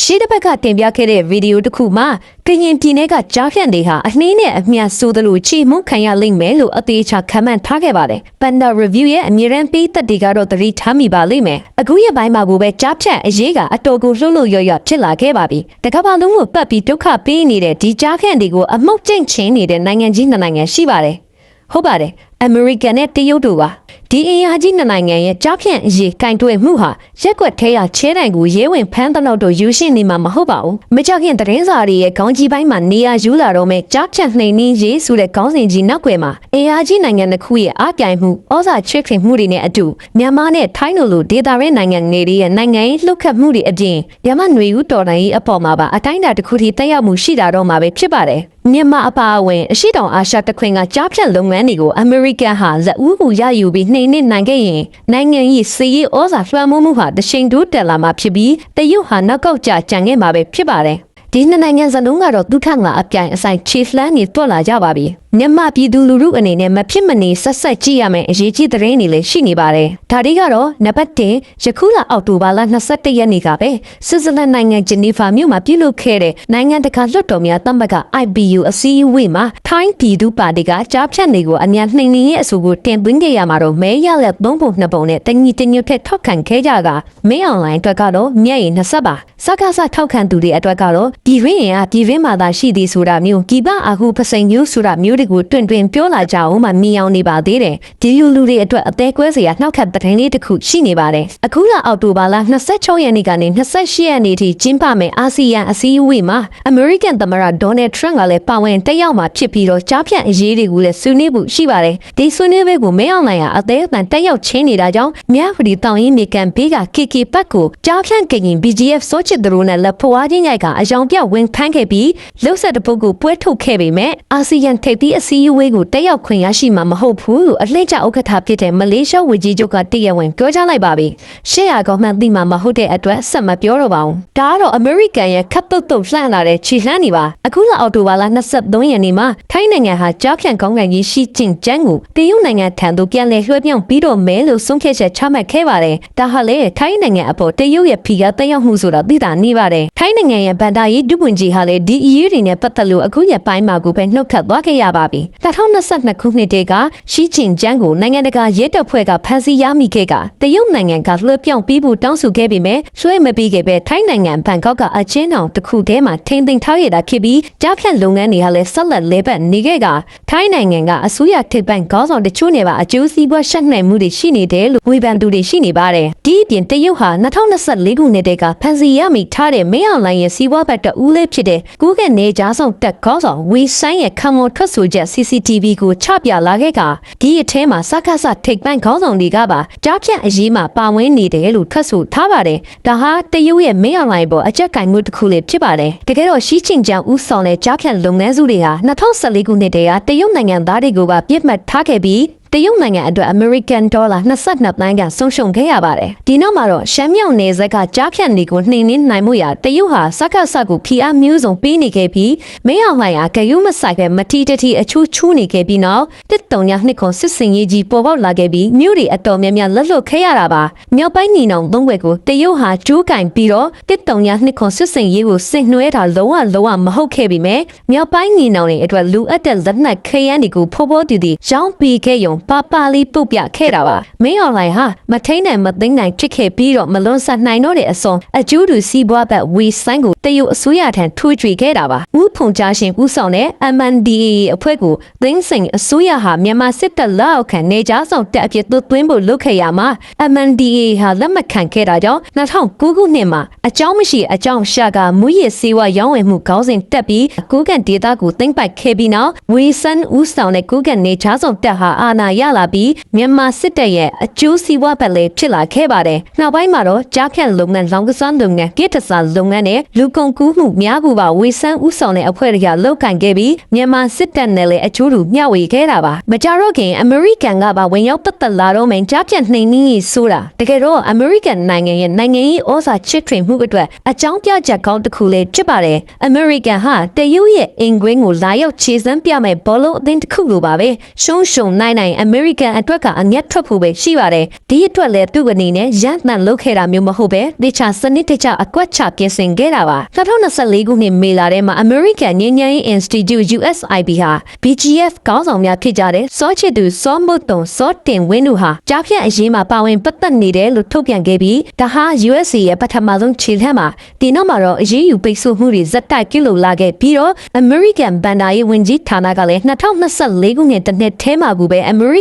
ရှေးတစ်ဘက်ကတင်ပြခဲ့တဲ့ဗီဒီယိုတစ်ခုမှာကရင်ပြည်နယ်ကကြားဖြန့်တွေဟာအနှင်းနဲ့အမျှဆိုသလိုချီမှုခံရလိမ့်မယ်လို့အသေးချာခန့်မှန်းထားခဲ့ပါတယ်။ Panda Review ရဲ့အမြဲတမ်းပေးသက်တွေကတော့သတိထားမိပါလိမ့်မယ်။အခုရက်ပိုင်းမှာကိုပဲကြားဖြန့်အရေးကအတော်ကိုလှုပ်လှုပ်ရွရွဖြစ်လာခဲ့ပါပြီ။တကမ္ဘာလုံးကိုပတ်ပြီးဒုက္ခပေးနေတဲ့ဒီကြားဖြန့်တွေကိုအမှုတ်ကျင့်ချင်းနေတဲ့နိုင်ငံကြီးနှစ်နိုင်ငံရှိပါတယ်။ဟုတ်ပါတယ်အမေရိကန်နဲ့တရုတ်တို့ပါ ဒီအင်အားကြီးနှစ်နိုင်ငံရဲ့ကြားဖြန့်အရေးကင်တွယ်မှုဟာရက်ွက်ထဲရချဲတိုင်ကိုရဲဝင်ဖမ်းတဲ့တော့တို့ယူရှင်းနေမှာမဟုတ်ပါဘူးမကြခင်သတင်းစာတွေရဲ့ခေါင်းကြီးပိုင်းမှာနေရာယူလာတော့မဲ့ကြားဖြန့်နှိမ်နှင်းရေးဆိုတဲ့ခေါင်းစဉ်ကြီးနောက်ွယ်မှာအင်အားကြီးနိုင်ငံတစ်ခုရဲ့အားပြိုင်မှုဩဇာချစ်ခင်မှုတွေနဲ့အတူမြန်မာနဲ့ထိုင်းလိုလိုဒေသရင်းနိုင်ငံတွေရဲ့နိုင်ငံရေးလှုပ်ခတ်မှုတွေအပြင်ရမနွေဦးတော်လှန်ရေးအပေါ်မှာပါအတိုင်းအတာတစ်ခုထိတက်ရောက်မှုရှိတာတော့မှာပဲဖြစ်ပါတယ် မြန်မာအပါအဝင်အရှိတောင်အာရှတခွင်ကကြားဖြတ်လုပ်ငန်းတွေကိုအမေရိကန်ဟာလက်ဦးကူရယူပြီးနှိမ်နင်းနိုင်ခဲ့ရင်နိုင်ငံရေးစီးရေးဩဇာလွှမ်းမိုးမှုဟာတရှိန်တိုးတက်လာမှာဖြစ်ပြီးတရုတ်ဟာနောက်ကောက်ကျကြံခဲ့မှာပဲဖြစ်ပါတယ်ဒီနှစ်နိုင်ငံစလုံးကတော့ဒုက္ခငါအပြိုင်အဆိုင်ချီလှမ်းနေတွက်လာကြပါပြီ မြန်မာပြည်သူလူထုအနေနဲ့မဖြစ်မနေဆက်ဆက်ကြည့်ရမယ်အရေးကြီးသတင်းတွေလည်းရှိနေပါတယ်ဒါတွေကတော့နံပါတ်1ယခုလအောက်တိုဘာလ22ရက်နေ့ကပဲဆွစ်ဇာလန်နိုင်ငံဂျနီဗာမြို့မှာပြုလုပ်ခဲ့တဲ့နိုင်ငံတကာလွှတ်တော်များတမက IBU အစည်းအဝေးမှာထိုင်းပြည်သူပါတီကကြားဖြတ်နေကိုအများနှိမ်နှင်းရဲ့အဆိုကိုတင်သွင်းခဲ့ရမှာတော့မဲရလက်သုံးပုံနှစ်ပုံနဲ့တညီတညွတ်ထက်ထောက်ခံခဲ့ကြကမဲအွန်လိုင်းအတွက်ကတော့မျက်ရည်20ပါစကားစထောက်ခံသူတွေအတွက်ကတော့ဒီရင်းရင်ကပြည်ရင်းမှာသာရှိသည်ဆိုတာမျိုးကိပအခုပစိန်မျိုးဆိုတာမျိုးတွေကိုတွင်တွင်ပြောလာကြအောင်မှမြင်အောင်နေပါသေးတယ်ဒီလူလူတွေအတွက်အသေးကွဲစရာနှောက်ခတ်သတင်းလေးတစ်ခုရှိနေပါတယ်အခုလအောက်တိုဘာလ26ရက်နေ့ကနေ28ရက်နေ့ထိကျင်းပမယ်အာဆီယံအစည်းအဝေးမှာ American သမ္မတ Donald Trump ကလည်းပါဝင်တက်ရောက်မှာဖြစ်ပြီးတော့ကြားဖြန့်အရေးတွေကိုလည်းဆွေးနွေးဖို့ရှိပါတယ်ဒီဆွေးနွေးပွဲကိုမဲအောင်လိုင်ကအသေးအတန်တက်ရောက်ချင်းနေတာကြောင့်မြဖဒီတောင်ရင်မြေကန်ဘေးက KK ပတ်ကိုကြားဖြန့်ကရင် BGF စောချစ်သူတို့နဲ့လက်ဖွားချင်းရိုက်ကအယောင်ပြဝင်ဖမ်းခဲ့ပြီးလှုပ်ဆက်တဲ့ပုဂ္ဂိုလ်ပွဲထုတ်ခဲ့ပေမဲ့အာဆီယံထိပ်သီးအစည်းအဝေးကိုတက်ရောက်ခွင့်ရရှိမှာမဟုတ်ဘူးလို့အလှည့်ကျဥက္ကဋ္ဌဖြစ်တဲ့မလေးရှားဝန်ကြီးချုပ်ကတည့်ရဝင်ပြောကြားလိုက်ပါပြီရှေ့ရကောင်မှန်သိမှာမဟုတ်တဲ့အတွက်ဆက်မပြောတော့ပါဘူးဒါကတော့အမေရိကန်ရဲ့ခတ်တုတ်တုတ်လှန့်လာတဲ့ခြေလှမ်းနေပါအခုလအောက်တိုဘာလ23ရက်နေ့မှာထိုင်းနိုင်ငံဟာကြားဖြန့်ကောင်းကန်ကြီးရှိကျင့်ကျန်းကိုတရုတ်နိုင်ငံထံသို့ပြန်လည်လွှဲပြောင်းပြီးတော့မဲလို့ဆုံးဖြတ်ချက်ချမှတ်ခဲ့ပါတယ်ဒါဟာလေထိုင်းနိုင်ငံအပေါ်တရုတ်ရဲ့ဖီကတက်ရောက်မှုဆိုတာသိတာနေပါတယ်ထိုင်းနိုင်ငံရဲ့ဗန်ဒါရေးဒုဝန်ကြီးဟာလေဒီအရေးတွေနဲ့ပတ်သက်လို့အခုရက်ပိုင်းမှာကိုပဲနှုတ်ခတ်သွားခဲ့ရပါပြီ2022ခုနှစ်တည်းကရှီကျင်ကျန်းကိုနိုင်ငံတကာရဲတပ်ဖွဲ့ကဖမ်းဆီးရမိခဲ့ကတရုတ်နိုင်ငံကလွှဲပြောင်းပြီးဖို့တောင်းဆိုခဲ့ပေမဲ့ဆွဲမပြီးခဲ့ပဲထိုင်းနိုင်ငံဘန်ကောက်ကအချင်းအောင်တစ်ခုတည်းမှာထိမ့်သိမ်းထားရတာဖြစ်ပြီးကြားဖြတ်လုပ်ငန်းတွေဟာလည်းဆက်လက်လဲပတ်နေခဲ့ကထိုင်းနိုင်ငံကအစိုးရထိပ်ပိုင်းခေါင်းဆောင်တချို့နဲ့ပါအကျိုးစီးပွားရှက်နှံမှုတွေရှိနေတယ်လို့ဝေဖန်သူတွေရှိနေပါတယ်ဒီအပြင်တရုတ်ဟာ2024ခုနှစ်တည်းကဖမ်းဆီးရမိထားတဲ့မင်းအောင်လှိုင်ရဲ့စီးပွားဘက်တဦးလေးဖြစ်တဲ့ကူးကနေကြားဆောင်တက်ခေါင်းဆောင်ဝီဆိုင်ရဲ့ခံဝန်ထွက်ဆိုချက် CCTV ကိုချပြလာခဲ့ကဒီအထဲမှာစကားစထိပ်ပိုင်းခေါင်းဆောင်တွေကပါကြားဖြတ်အရေးမှာပါဝင်နေတယ်လို့ထွက်ဆိုထားပါတယ်ဒါဟာတရုတ်ရဲ့မင်းအောင်လှိုင်ပေါ်အကြက်ကင်မှုတစ်ခုလေးဖြစ်ပါတယ်တကယ်တော့ရှီချင်ကြောင်ဦးဆောင်တဲ့ကြားဖြတ်လုပ်ငန်းစုတွေဟာ2014ခုနှစ်တည်းကတရုတ်နိုင်ငံသားတွေကိုပါပြစ်မှတ်ထားခဲ့ပြီး တရုတ်နိုင်ငံအတွက် American Dollar 22သန်းကဆုံးရှုံးခဲ့ရပါတယ်။ဒီနောက်မှာတော့ရှမ်းမြောက်နယ်ဇက်ကကြားဖြတ်နေကိုနှိမ်နင်းနိုင်မှုရတရုတ်ဟာစက္ကစကိုဖီအားမျိုးစုံပေးနေခဲ့ပြီးမင်းအောင်လှိုင်ဟာဂယုမဆိုင်ပဲမထီတထီအချိုးချူးနေခဲ့ပြီးနောက်တစ်တုံညာနှစ်ခွန်စစ်စင်ရေးကြီးပေါ်ပေါက်လာခဲ့ပြီးမြို့တွေအတော်များများလက်လွတ်ခဲ့ရတာပါ။မြောက်ပိုင်းညီနောင်သုံးွယ်ကိုတရုတ်ဟာကျိုးကင်ပြီးတော့တစ်တုံညာနှစ်ခွန်စစ်စင်ရေးကိုစင်နှွဲတာလုံးဝလုံးဝမဟုတ်ခဲ့ပြီမဲ့မြောက်ပိုင်းညီနောင်တွေအတွက်လူအပ်တဲ့လက်နက်ခရမ်းတွေကိုဖိုးဖိုးတီတီရောင်းပေးခဲ့ရုံပါပါလေးပုတ်ပြခဲ့တာပါမင်းအွန်လိုင်းဟာမထိန်နိုင်မသိမ့်နိုင်ဖြစ်ခဲ့ပြီးတော့မလွန်ဆန်နိုင်တော့တဲ့အစုံအကျိုးတူစီးပွားဘက်ဝီဆိုင်ကိုတရုတ်အစိုးရထံထွေးကြွေခဲ့တာပါဦးဖုန်ကြားရှင်ဦးဆောင်တဲ့ MNDAA အဖွဲ့ကိုသိန်းစိန်အစိုးရဟာမြန်မာစစ်တပ်လက်အောက်ခံနေကြားဆောင်တက်အဖြစ်သွသွင်းဖို့လုပ်ခဲ့ရမှာ MNDAA ဟာလက်မခံခဲ့တာကြောင့်2009ခုနှစ်မှာအကြောင်းမရှိအကြောင်းရှာကမူရစ်စေဝါရောင်းဝယ်မှုခေါင်းစဉ်တက်ပြီးကူကန်ဒေတာကိုသိမ့်ပိုက်ခဲ့ပြီးနောက်ဝီဆန်ဦးဆောင်တဲ့ကူကန်နေကြားဆောင်တက်ဟာအာဏာရလာပြီးမြန်မာစစ်တပ်ရဲ့အကျိုးစီးပွားဘက်လည်းဖြစ်လာခဲ့ပါတယ်။နောက်ပိုင်းမှာတော့ကြားဖြတ်လုပ်ငန်းလောင်ကစားလုပ်ငန်းကိတ္တစာလုပ်ငန်းနဲ့လူကုန်ကူးမှုများကူပါဝေဆန်းဥဆောင်တဲ့အဖွဲ့တွေကလုပ်ကင်ခဲ့ပြီးမြန်မာစစ်တပ်နဲ့လည်းအကျိုးတူမျှဝေခဲ့တာပါ။မကြတော့ခင်အမေရိကန်ကပါဝင်ရောက်တက်တက်လာတော့မှကြားဖြတ်နှိမ်နင်းရေးဆိုတာတကယ်တော့အမေရိကန်နိုင်ငံရဲ့နိုင်ငံရေးဩဇာချစ်ထွင်မှုအတွက်အကြောင်းပြချက်ကောင်းတစ်ခုလေးဖြစ်ပါတယ်။အမေရိကန်ဟာတရုတ်ရဲ့အင်ကွင်းကိုလာရောက်ခြေစမ်းပြမဲ့ဘောလုံးအသင်းတစ်ခုလိုပါပဲ။ရှုံးရှုံနိုင်နိုင်အ American အတွက်ကအငက်ထွက်ဖို့ပဲရှိပါတယ်ဒီအတွက်လည်းသူ့အနေနဲ့ရန်တန်လုပ်ခဲ့တာမျိုးမဟုတ်ပဲတခြားစနစ်တကျအကွက်ချပြင်ဆင်ခဲ့တာပါ2024ခုနှစ်မေလထဲမှာ American ငြိမ်းချမ်းရေး Institute USIP ဟာ BGF ကောင်းဆောင်များဖြစ်ကြတဲ့စောချစ်သူစောမုတ်တုံစောတင်ဝင်းတို့ဟာကြားဖြတ်အရေးမှာပါဝင်ပတ်သက်နေတယ်လို့ထုတ်ပြန်ခဲ့ပြီးဒါဟာ USA ရဲ့ပထမဆုံးခြေလှမ်းမှာဒီနောက်မှာတော့အရေးယူပိတ်ဆို့မှုတွေဇက်တိုက်ပြုလုပ်လာခဲ့ပြီးတော့ American ဘန်ဒါရေးဝန်ကြီးဌာနကလည်း2024ခုနှစ်တစ်နှစ်ထဲမှာကူပဲ American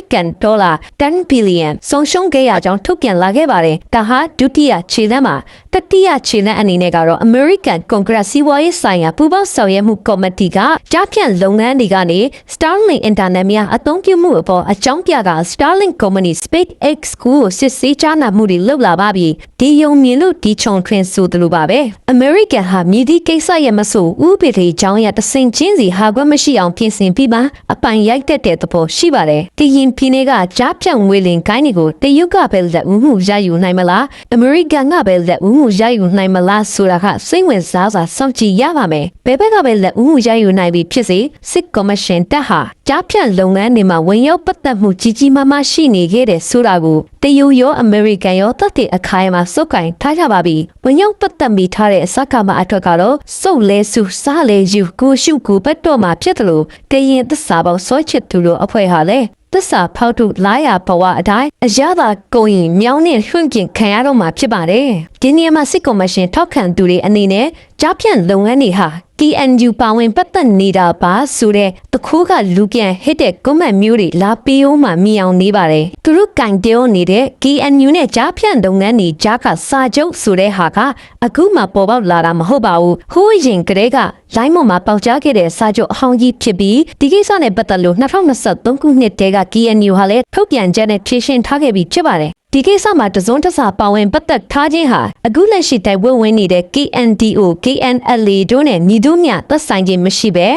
Dollar 10 billion ဆုံးရှုံးခဲ့ရကြောင်းထုတ်ပြန်လာခဲ့ပါတယ်ဒါဟာဒုတိယခြေလှမ်းမှာတတိယခြေလှမ်းအနေနဲ့ကတော့ American Congress စီးပွားရေးဆိုင်ရာပူးပေါင်းဆောင်ရွက်မှုကော်မတီကကြားဖြတ်လုပ်ငန်းတွေကနေ Starlink Internet များအသုံးပြုမှုအပေါ်အကြောင်းပြက Starlink Company SpaceX ကိုစစ်ဆေးကြားနာမှုတွေလုပ်လာပါပြီဒီယုံမြင်လို့ဒီချုံထွင်ဆိုသလိုပါပဲ American ဟာမြည်သည့်ကိစ္စရဲ့မဆိုဥပဒေကြောင်းရတဆင်ချင်းစီဟာခွင့်မရှိအောင်ပြင်ဆင်ပြီးမှအပိုင်ရိုက်တက်တဲ့သဘောရှိပါတယ်ကရင်ပြည်နယ်ကကြားဖြတ်ငွေလင်ကိုင်းတွေကိုတရုတ်ကပဲလက်ဦးမှုရယူနိုင်မလား American ကပဲလက်ဦးမှုရယူနိုင်မလားဆိုတာကစိတ်ဝင်စားစွာစောင့်ကြည့်ရပါမယ်ဘယ်ဘက်ကပဲလက်ဦးမှုရယူနိုင်ပြီဖြစ်စေစစ်ကော်မရှင်တက်ဟာကြားဖြတ်လုပ်ငန်းတွေမှာဝင်ရောက်ပတ်သက်မှုကြီးကြီးမားမားရှိနေခဲ့တဲ့ဆိုတာကိုတရုတ်ရောအမေရိကန်ရောတတ်တဲ့အခိုင်အမာစုပ်ကင်ထားကြပါပြီဝင်ရောက်ပတ်သက်မိထားတဲ့အစကားမအထွတ်ကတော့စုပ်လဲစုစားလဲယူကိုရှုကိုပတ်တော့မှာဖြစ်တယ်လို့ကရင်သစ္စာပေါင်းစောချစ်သူတို့အဖွဲ့ဟာလည်း သစ္စာဖောက်ထုလာရဘဝအတိုင်းအရသာကိုရင်မြောင်းနဲ့ရွှင့်ကျင်ခံရတော့မှာဖြစ်ပါတယ်ဒီနေရာမှာစစ်ကော်မရှင်ထောက်ခံသူတွေအနေနဲ့ကြားဖြန့်လုပ်ငန်းတွေဟာ KNU ပါဝင်ပတ်သက်နေတာပါဆိုတဲ့တခိုးကလူပြန်ဟစ်တဲ့ကွန်မန့်မျိုးတွေလာပေးအောင်မှမြင်အောင်နေပါတယ်သူတို့ကင်တဲနေတဲ့ KNU နဲ့ကြားဖြန့်လုပ်ငန်းတွေကြားကစာချုပ်ဆိုတဲ့ဟာကအခုမှပေါ်ပေါက်လာတာမဟုတ်ပါဘူးဟိုးရင်ကလေးကလိုင်းမမှာပေါက်ကြားခဲ့တဲ့စာချုပ်အဟောင်းကြီးဖြစ်ပြီးဒီကိစ္စနဲ့ပတ်သက်လို့2023ခုနှစ်တည်းက KNU ဟာလည်းထုတ်ပြန်ချက်နဲ့ဖြေရှင်းထားခဲ့ပြီးဖြစ်ပါတယ် ဒီကိစ္စမှာတစုံတစပါဝင်ပတ်သက်ထားခြင်းဟာအခုလက်ရှိတိုက်ပွဲဝင်နေတဲ့ KNDO KNLA တို့နဲ့ညီတို့မြသက်ဆိုင်ခြင်းမရှိပဲ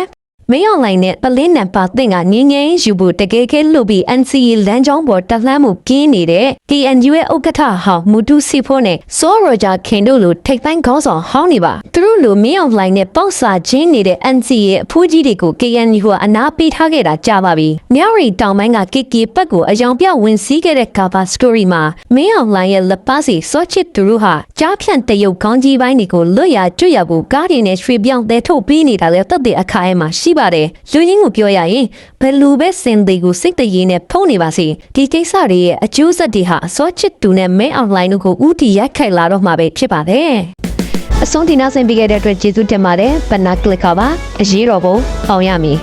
မင်းအောင်လိုင်းနဲ့ပလင်းနံပါတ်တင်ကငင်းငင်းယူဖို့တကယ်ကဲလို့ပြီး NCA လမ်းကြောင်းပေါ်တက်လှမ်းမှုကင်းနေတဲ့ KNU ရဲ့ဥက္ကဋ္ဌဟောင်းမူတူစီဖိုးနဲ့စောရောဂျာခင်တို့လိုထိပ်ပိုင်းခေါင်းဆောင်ဟောင်းနေပါသူတို့လိုမင်းအောင်လိုင်းနဲ့ပေါက်စာချင်းနေတဲ့ NCA ရဲ့အဖိုးကြီးတွေကို KNU ကအနာပေးထားခဲ့တာကြာပါပြီမြောက်ရီတောင်ပိုင်းက KK ဘက်ကိုအယောင်ပြဝင်စည်းခဲ့တဲ့ cover story မှာမင်းအောင်လိုင်းရဲ့လက်ပါစီစောချစ်သူတို့ဟာကြားဖြန့်တရုတ်ခေါင်းကြီးပိုင်းတွေကိုလွတ်ရကျွတ်ရဖို့ကားတွေနဲ့ရွှေပြောင်းတဲထုတ်ပေးနေတာလည်းတက်တဲ့အခိုင်အမာရှိပါတယ်လူရင်းကိုပြောရရင်ဘယ်လူပဲစင်သေးကိုစိတ်တရေနဲ့ဖုံးနေပါစေဒီကိစ္စတွေရဲ့အကျိုးဆက်တွေဟာစောချစ်သူနဲ့မင်းအောင်လိုင်းတို့ကိုဥတီရိုက်ခိုက်လာတော့မှာပဲဖြစ်ပါတယ်အဆုံးဒီနောက်ဆင်ပေးခဲ့တဲ့အတွက်ကျေးဇူးတင်ပါတယ်ဘနာကလစ်ကပါအရေးတော်ပုံအောင်ရမည်